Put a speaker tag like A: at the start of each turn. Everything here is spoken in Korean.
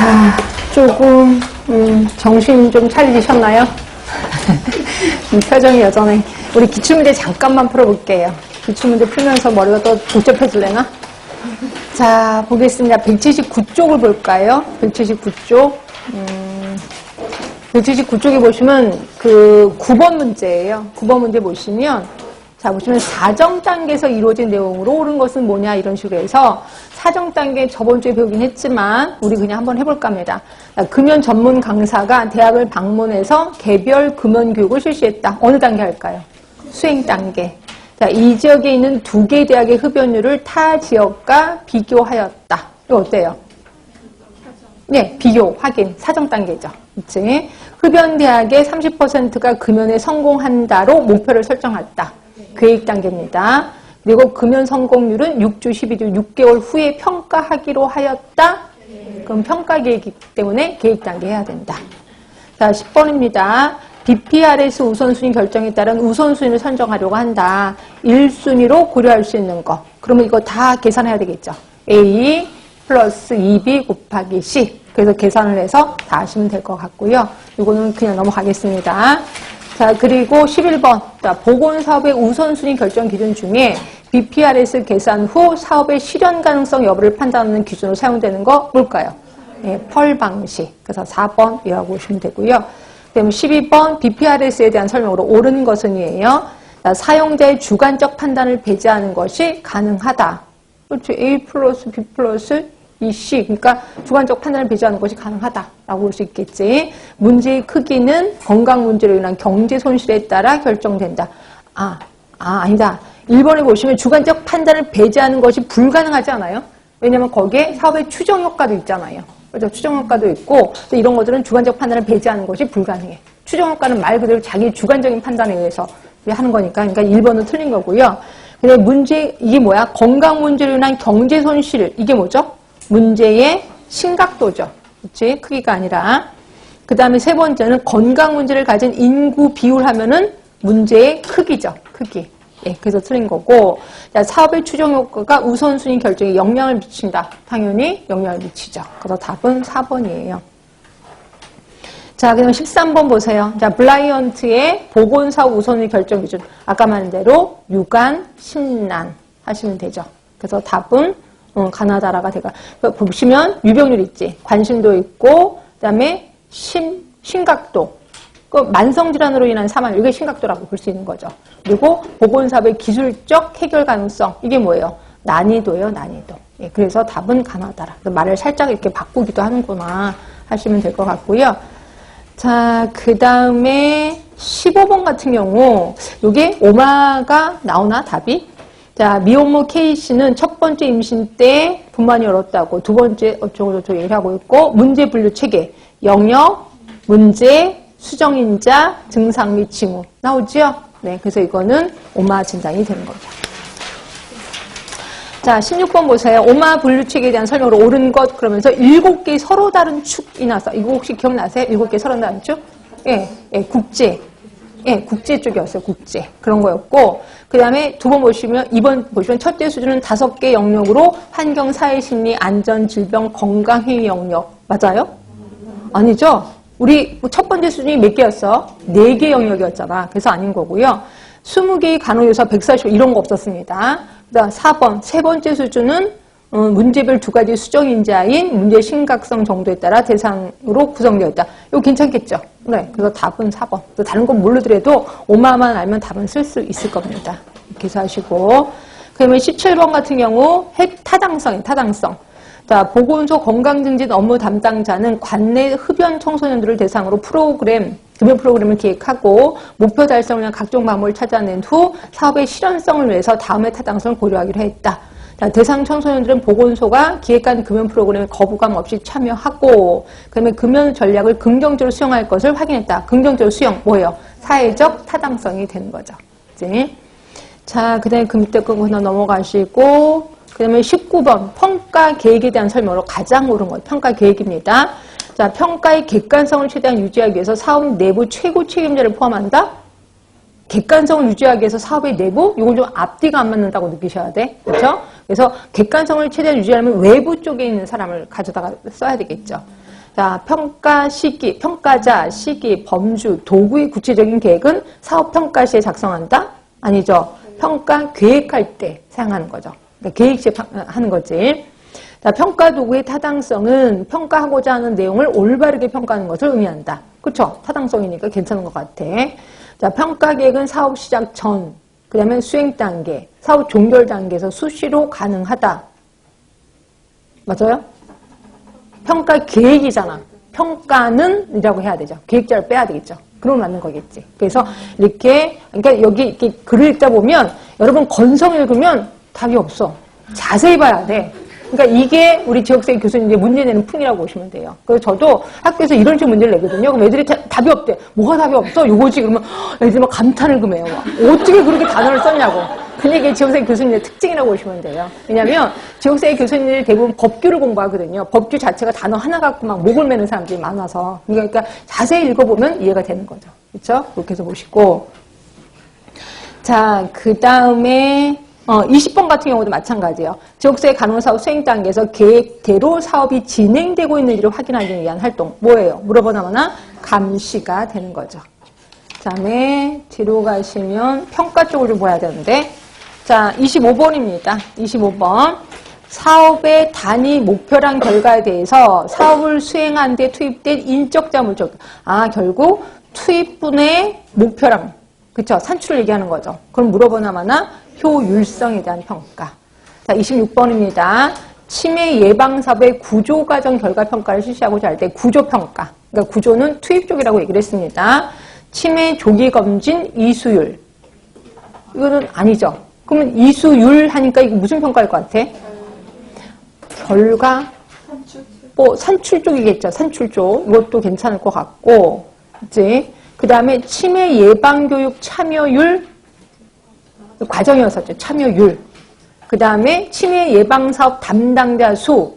A: 자, 조금 음, 정신 좀 차리셨나요? 이 표정이 여전해. 우리 기출문제 잠깐만 풀어볼게요. 기출문제 풀면서 머리가 또 복잡해질래나? 자, 보겠습니다. 179쪽을 볼까요? 179쪽. 음, 179쪽에 보시면 그 9번 문제예요. 9번 문제 보시면 자, 보시면 사정 단계에서 이루어진 내용으로 옳은 것은 뭐냐 이런 식으로 해서 사정 단계 저번 주에 배우긴 했지만 우리 그냥 한번 해볼까 합니다. 자, 금연 전문 강사가 대학을 방문해서 개별 금연 교육을 실시했다. 어느 단계 할까요? 수행 단계. 자, 이 지역에 있는 두 개 대학의 흡연율을 타 지역과 비교하였다. 이거 어때요? 네, 비교, 확인, 사정 단계죠. 그치? 흡연 대학의 30%가 금연에 성공한다로 목표를 설정했다. 계획 단계입니다. 그리고 금연 성공률은 6주, 12주, 6개월 후에 평가하기로 하였다. 그럼 평가 계획이기 때문에 계획 단계 해야 된다. 자, 10번입니다. BPRS 우선순위 결정에 따른 우선순위를 선정하려고 한다. 1순위로 고려할 수 있는 거. 그러면 이거 다 계산해야 되겠죠. A 플러스 2B 곱하기 C. 그래서 계산을 해서 다 하시면 될 것 같고요. 이거는 그냥 넘어가겠습니다. 자, 그리고 11번. 자, 보건 사업의 우선순위 결정 기준 중에 BPRS 계산 후 사업의 실현 가능성 여부를 판단하는 기준으로 사용되는 거 뭘까요? 네, 펄 방식. 그래서 4번 이라고 보시면 되고요. 그다음에 12번 BPRS에 대한 설명으로 옳은 것은이에요. 자, 사용자의 주관적 판단을 배제하는 것이 가능하다. 그렇죠. A 플러스 B 플러스 이 C. 그러니까 주관적 판단을 배제하는 것이 가능하다라고 볼 수 있겠지. 문제의 크기는 건강 문제로 인한 경제 손실에 따라 결정된다. 아, 아, 아니다. 1번에 보시면 주관적 판단을 배제하는 것이 불가능하지 않아요? 왜냐면 거기에 사업의 추정 효과도 있잖아요. 그죠? 추정 효과도 있고, 이런 것들은 주관적 판단을 배제하는 것이 불가능해. 추정 효과는 말 그대로 자기 주관적인 판단에 의해서 하는 거니까, 그러니까 1번은 틀린 거고요. 근데 문제, 이게 뭐야? 건강 문제로 인한 경제 손실, 이게 뭐죠? 문제의 심각도죠. 그치? 크기가 아니라. 그 다음에 세 번째는 건강 문제를 가진 인구 비율 하면은 문제의 크기죠. 크기. 예, 그래서 틀린 거고. 자, 사업의 추정 효과가 우선순위 결정에 영향을 미친다. 당연히 영향을 미치죠. 그래서 답은 4번이에요. 자, 그럼 13번 보세요. 자, 블라이언트의 보건사업 우선순위 결정 기준. 아까 말한 대로 유관, 신난 하시면 되죠. 그래서 답은 어, 가나다라가 되가. 보시면 유병률 있지. 관심도 있고, 그 다음에 심, 심각도. 그 만성 질환으로 인한 사망, 이게 심각도라고 볼 수 있는 거죠. 그리고 보건사업의 기술적 해결 가능성, 이게 뭐예요? 난이도예요, 난이도. 예, 그래서 답은 가나다라. 말을 살짝 이렇게 바꾸기도 하는구나 하시면 될 것 같고요. 자, 그 다음에 15번 같은 경우, 요게 오마가 나오나, 답이? 자, 미혼모 K씨는 첫 번째 임신 때 분만이 얼었다고, 두 번째 어쩌고저쩌고 얘기를 하고 있고, 문제 분류 체계, 영역, 문제, 수정인자, 증상 및 징후. 나오죠? 네, 그래서 이거는 오마 진단이 되는 거죠. 자, 16번 보세요. 오마 분류책에 대한 설명으로 옳은 것 그러면서 7개 서로 다른 축이 나서 이거 혹시 기억나세요? 7개 서로 다른 축? 예, 예, 국제. 예, 국제 쪽이었어요. 국제. 그런 거였고 그 다음에 두 번 보시면 2번 보시면 첫째 수준은 다섯 개 영역으로 환경, 사회, 심리, 안전, 질병, 건강, 회의 영역. 맞아요? 아니죠? 우리 첫 번째 수준이 몇 개였어? 네 개 영역이었잖아. 그래서 아닌 거고요. 20개의 간호요사 140 이런 거 없었습니다. 그 다음 4번 세 번째 수준은 어, 문제별 두 가지 수정 인자인 문제 심각성 정도에 따라 대상으로 구성되어 있다. 이거 괜찮겠죠? 네. 그래서 답은 4번. 다른 건 모르더라도 오마만 알면 답은 쓸 수 있을 겁니다. 이렇게 해서 하시고 그러면 17번 같은 경우 타당성이 타당성. 자, 보건소 건강증진 업무 담당자는 관내 흡연 청소년들을 대상으로 프로그램, 금연 프로그램을 기획하고 목표 달성을 위한 각종 방법을 찾아낸 후 사업의 실현성을 위해서 다음의 타당성을 고려하기로 했다. 자, 대상 청소년들은 보건소가 기획한 금연 프로그램에 거부감 없이 참여하고 그다음에 금연 전략을 긍정적으로 수용할 것을 확인했다. 긍정적으로 수용 뭐예요? 사회적 타당성이 되는 거죠. 그치? 자, 그다음에 금때 끄고 하나 넘어가시고 그 다음에 19번 평가 계획에 대한 설명으로 가장 옳은 것 평가 계획입니다. 자, 평가의 객관성을 최대한 유지하기 위해서 사업 내부 최고 책임자를 포함한다? 객관성을 유지하기 위해서 사업의 내부? 이건 좀 앞뒤가 안 맞는다고 느끼셔야 돼. 그렇죠? 그래서 객관성을 최대한 유지하려면 외부 쪽에 있는 사람을 가져다가 써야 되겠죠. 자, 평가 시기, 평가자, 시기, 범주, 도구의 구체적인 계획은 사업 평가 시에 작성한다? 아니죠. 평가 계획할 때 사용하는 거죠. 그러니까 계획 시에 파- 하는 거지. 자, 평가 도구의 타당성은 평가하고자 하는 내용을 올바르게 평가하는 것을 의미한다. 그쵸? 타당성이니까 괜찮은 것 같아. 자, 평가 계획은 사업 시작 전, 그 다음에 수행 단계, 사업 종결 단계에서 수시로 가능하다. 맞아요? 평가 계획이잖아. 평가는 이라고 해야 되죠. 계획자를 빼야 되겠죠. 그러면 맞는 거겠지. 그래서 이렇게, 그러니까 여기 이렇게 글을 읽다 보면 여러분 건성 읽으면 답이 없어. 자세히 봐야 돼. 그러니까 이게 우리 지역생 교수님들이 문제 내는 풍이라고 보시면 돼요. 그래서 저도 학교에서 이런 식으로 문제를 내거든요. 그럼 애들이 다- 답이 없대. 뭐가 답이 없어? 요거지. 그러면 애들이 막 감탄을 금해요. 막. 어떻게 그렇게 단어를 썼냐고. 이게 지역생 교수님의 특징이라고 보시면 돼요. 왜냐면 지역생 교수님들이 대부분 법규를 공부하거든요. 법규 자체가 단어 하나 갖고 막 목을 매는 사람들이 많아서. 그러니까 자세히 읽어보면 이해가 되는 거죠. 그렇죠? 그렇게 해서 보시고. 자, 그 다음에 어, 20번 같은 경우도 마찬가지예요. 지역사회 가능사업 수행 단계에서 계획대로 사업이 진행되고 있는지를 확인하기 위한 활동. 뭐예요? 물어보나마나 감시가 되는 거죠. 그 다음에 뒤로 가시면 평가 쪽을 좀 봐야 되는데 자, 25번입니다. 25번. 사업의 단위 목표랑 결과에 대해서 사업을 수행하는 데 투입된 인적 자 물적. 아, 결국 투입분의 목표랑 그쵸? 산출을 얘기하는 거죠. 그럼 물어보나마나 효율성에 대한 평가. 자, 26번입니다. 치매 예방 사업의 구조 과정 결과 평가를 실시하고자 할 때 구조 평가. 그러니까 구조는 투입 쪽이라고 얘기를 했습니다. 치매 조기 검진 이수율. 이거는 아니죠. 그러면 이수율 하니까 이거 무슨 평가일 것 같아? 결과 뭐 산출 쪽이겠죠. 산출 쪽. 이것도 괜찮을 것 같고. 이제 그 다음에 치매 예방 교육 참여율 과정이었었죠. 참여율. 그 다음에 치매 예방 사업 담당자 수.